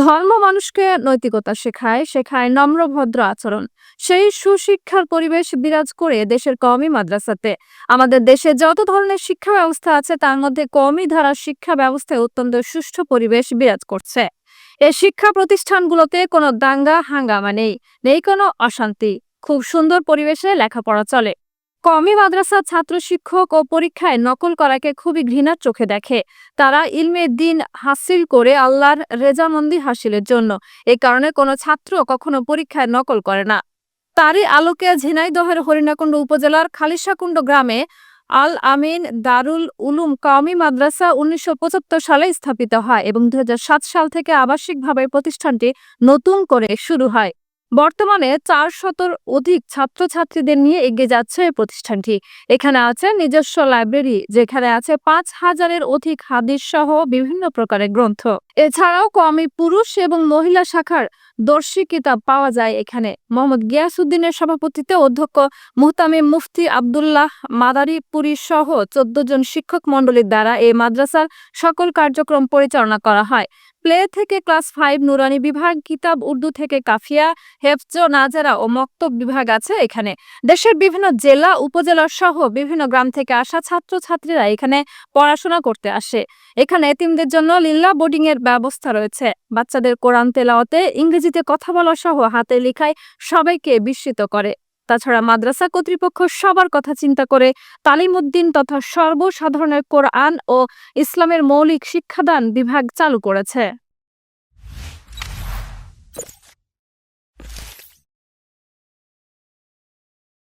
ধর্ম মানুষকে নৈতিকতা শেখায় শেখায় নম্র ভদ্র আচরণ। সেই সুশিক্ষার পরিবেশ বিরাজ করে দেশের কওমি মাদ্রাসাতে। আমাদের দেশে যত ধরনের শিক্ষা ব্যবস্থা আছে, তার মধ্যে কওমি ধারার শিক্ষা ব্যবস্থায় অত্যন্ত সুষ্ঠু পরিবেশ বিরাজ করছে। এই শিক্ষা প্রতিষ্ঠানগুলোতে কোনো দাঙ্গা, হাঙ্গামা নেই নেই কোনো অশান্তি। খুব সুন্দর পরিবেশে লেখাপড়া চলে। কমি মাদ্রাসা ছাত্র শিক্ষক ও পরীক্ষায় নকল করাকে খুবই ঘৃণার চোখে দেখে। তারা ইলমে দিন হাসিল করে আল্লাহর রেজামন্দি হাসিলের জন্য। এই কারণে কোনো ছাত্র কখনো পরীক্ষায় নকল করে না। তারই আলোকে ঝিনাইদহের হরিণাকুণ্ড উপজেলার খালিশাকুণ্ড গ্রামে আল আমিন দারুল উলুম কওমি মাদ্রাসা উনিশশো পঁচাত্তর সালে স্থাপিত হয় এবং দু হাজার সাত সাল থেকে আবাসিকভাবে প্রতিষ্ঠানটি নতুন করে শুরু হয়। বর্তমানে চার শতর অধিক ছাত্রছাত্রীদের নিয়ে এগিয়ে যাচ্ছে এই প্রতিষ্ঠানটি। এখানে আছে নিজস্ব লাইব্রেরি, যেখানে আছে পাঁচ হাজারের অধিক হাদিস সহ বিভিন্ন প্রকারের গ্রন্থ। এছাড়াও কমি পুরুষ এবং মহিলা শাখার দর্শী কিতাব পাওয়া যায় এখানে। মোহাম্মদ গিয়াসুদ্দিনের সভাপতিত্বে অধ্যক্ষ মুহতামিম মুফতি আবদুল্লাহ মাদারীপুরী সহ চোদ্দ জন শিক্ষক মণ্ডলীর দ্বারা এই মাদ্রাসার সকল কার্যক্রম পরিচালনা করা হয়। প্লে থেকে ক্লাস ফাইভ নুরানি বিভাগ, কিতাব উর্দু থেকে কাফিয়া, হেফজ, নাজারা ও মক্তব বিভাগ আছে এখানে। দেশের বিভিন্ন জেলা, উপজেলা সহ বিভিন্ন গ্রাম থেকে আসা ছাত্রছাত্রীরা এখানে পড়াশোনা করতে আসে। এখানে এতিমদের জন্য লিল্লা বোর্ডিং এর ব্যবস্থা রয়েছে। বাচ্চাদের কোরআন তেলাওয়াতে ইংরেজিতে কথা বলা সহ হাতে লেখায় সবাইকে বিস্মিত করে। তাছাড়া মাদ্রাসা কর্তৃপক্ষ সবার কথা চিন্তা করে তালিম উদ্দিন তথা সর্বসাধারণের কোরআন ও ইসলামের মৌলিক শিক্ষাদান বিভাগ চালু করেছে।